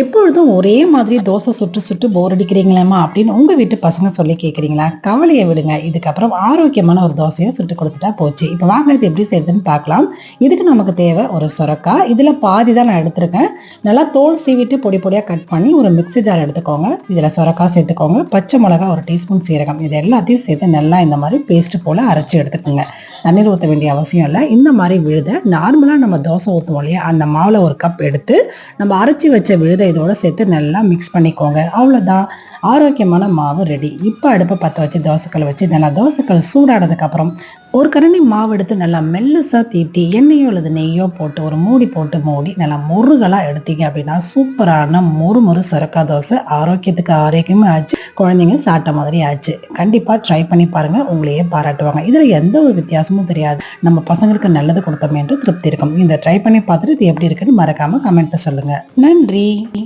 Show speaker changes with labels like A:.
A: எப்பொழுதும் ஒரே மாதிரி தோசை சுட்டு சுட்டு போர் அடிக்கிறீங்களேம்மா அப்படின்னு உங்க வீட்டு பசங்க சொல்லி கேக்குறீங்களா? கவலையை விடுங்க. இதுக்கப்புறம் ஆரோக்கியமான ஒரு தோசையை சுட்டு கொடுத்துட்டா போச்சு. இப்போ வாங்க இது எப்படி செய்யுதுன்னு பார்க்கலாம். இதுக்கு நமக்கு தேவை ஒரு சுரக்கா இதுல பாதி தான் நான் எடுத்திருக்கேன். நல்லா தோல் சீவிட்டு பொடி பொடியா கட் பண்ணி ஒரு மிக்ஸி ஜார் எடுத்துக்கோங்க. இதுல சுரக்கா சேர்த்துக்கோங்க. பச்சை மிளகா ஒரு டீஸ்பூன் சீரகம். இது எல்லாத்தையும் சேர்த்து நல்லா இந்த மாதிரி பேஸ்ட் போல அரைச்சி எடுத்துக்கோங்க. தண்ணீர் ஊற்ற வேண்டிய அவசியம் இல்லை. இந்த மாதிரி விழுத நார்மலாக நம்ம தோசை ஊற்றுவோம் இல்லையா? அந்த மாவில் ஒரு கப் எடுத்து நம்ம அரைச்சி வச்ச விழுதை இதோட சேர்த்து நல்லா மிக்ஸ் பண்ணிக்கோங்க. அவ்வளோதான் ஆரோக்கியமான மாவு ரெடி இப்போ அடுப்பை பற்ற வச்சு தோசைக்கல் வச்சு நல்லா தோசைக்கல் சூடானதுக்கப்புறம் ஒரு கரண்டி மாவு எடுத்து நல்லா மெல்லுசாக தீத்தி எண்ணெயோ அல்லது நெய்யோ போட்டு ஒரு மூடி போட்டு மூடி நல்லா முருகலாக எடுத்தீங்க அப்படின்னா சூப்பரான மொறு மொறு சுரக்கா தோசை. ஆரோக்கியத்துக்கு ஆரோக்கியமும் ஆச்சு. குழந்தைங்க சாப்பிட்ட மாதிரி ஆச்சு. கண்டிப்பாக ட்ரை பண்ணி பாருங்கள் உங்களையே பாராட்டுவாங்க. இதில் எந்த ஒரு வித்தியாசமும் தெரியாது. நம்ம பசங்களுக்கு நல்லது கொடுத்தோமே என்று திருப்தி இருக்கும். இந்த ட்ரை பண்ணி பார்த்துட்டு இது எப்படி இருக்குன்னு மறக்காமல் கமெண்ட்டை சொல்லுங்கள் நன்றி.